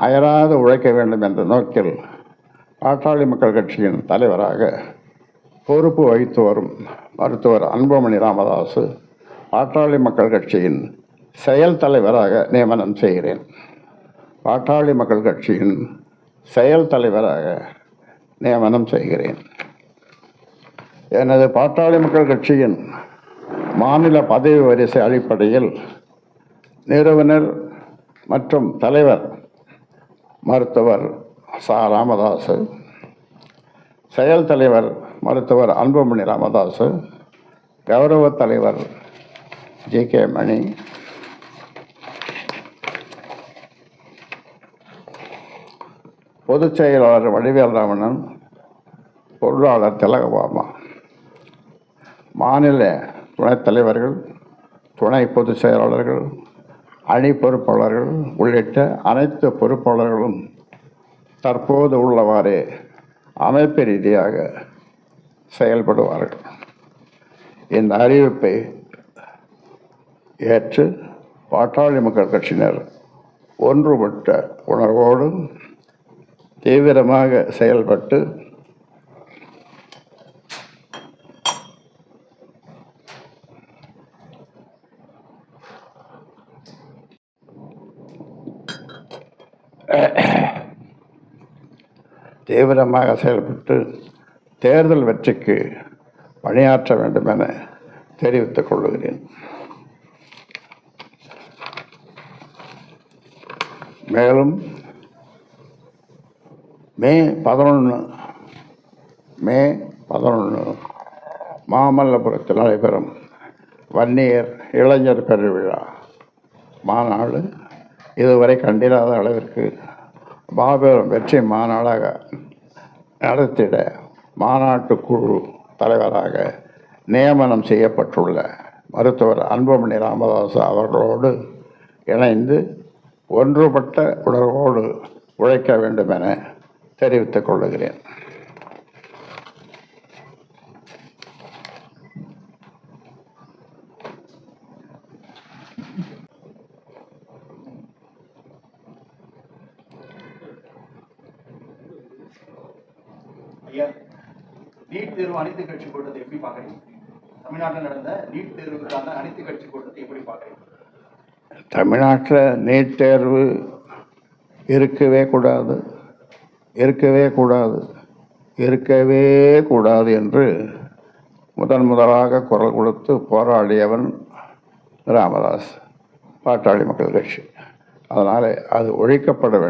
அயராது உழைக்க வேண்டும் என்ற நோக்கில் பாட்டாளி மக்கள் கட்சியின் தலைவராக பொறுப்பு வகித்து வரும் மருத்துவர் அன்புமணி ராமதாசு பாட்டாளி மக்கள் கட்சியின் செயல் தலைவராக நியமனம் செய்கிறேன். பாட்டாளி மக்கள் கட்சியின் செயல் தலைவராக நியமனம் செய்கிறேன். எனது பாட்டாளி மக்கள் கட்சியின் மாநில பதவி வரிசை அடிப்படையில் நிறுவனர் மற்றும் தலைவர் மருத்துவர் சா. ராமதாசு செயல் தலைவர் மருத்துவர் அன்புமணி ராமதாசு கௌரவ தலைவர் ஜி. கே. மணி. பொதுச் செயலாளர் வடிவேல் ராமணன் பொருளாளர் திலகபாமா மாநில துணைத் தலைவர்கள் துணை பொதுச் செயலாளர்கள் அணி பொறுப்பாளர்கள் உள்ளிட்ட அனைத்து பொறுப்பாளர்களும் தற்போது உள்ளவாறே அமைப்பு ரீதியாக செயல்படுவார்கள். இந்த அறிவிப்பை ஏற்று பாட்டாளி மக்கள் கட்சியினர் ஒன்றுபட்ட உணர்வோடு தீவிரமாக செயல்பட்டு தீவிரமாக செயல்பட்டு தேர்தல் வெற்றிக்கு பணியாற்ற வேண்டும் என தெரிவித்துக் கொள்கிறேன். மேலும் மே பதினொன்று மே பதினொன்று மாமல்லபுரத்தில் நடைபெறும் வன்னியர் இளைஞர் பெருவிழா மாநாடு இதுவரை கண்டிராத அளவிற்கு மாபெரும் வெற்றி மாநாடாக நடத்திட மாநாட்டு குழு தலைவராக நியமனம் செய்யப்பட்டுள்ள மருத்துவர் அன்புமணி ராமதாஸ் அவர்களோடு இணைந்து ஒன்றுபட்ட உணர்வோடு உழைக்க வேண்டும் என தெரிவித்துக் கொள்கிறேன். ஐயா நீட் தேர்வு அனைத்து கட்சி கூட்டத்தை எப்படி பார்க்குறீங்க? தமிழ்நாட்டில் நடந்த நீட் தேர்வுக்கான அனைத்து கட்சி கூட்டத்தை எப்படி பார்க்குறீங்க? தமிழ்நாட்டில் நீட் தேர்வு இருக்கவே கூடாது இருக்கவே கூடாது இருக்கவே கூடாது என்று முதன் முதலாக குரல் கொடுத்து போராடியவன் ராமதாஸ் பாட்டாளி மக்கள் கட்சி. அதனால் அது ஒழிக்கப்பட வேண்டும்.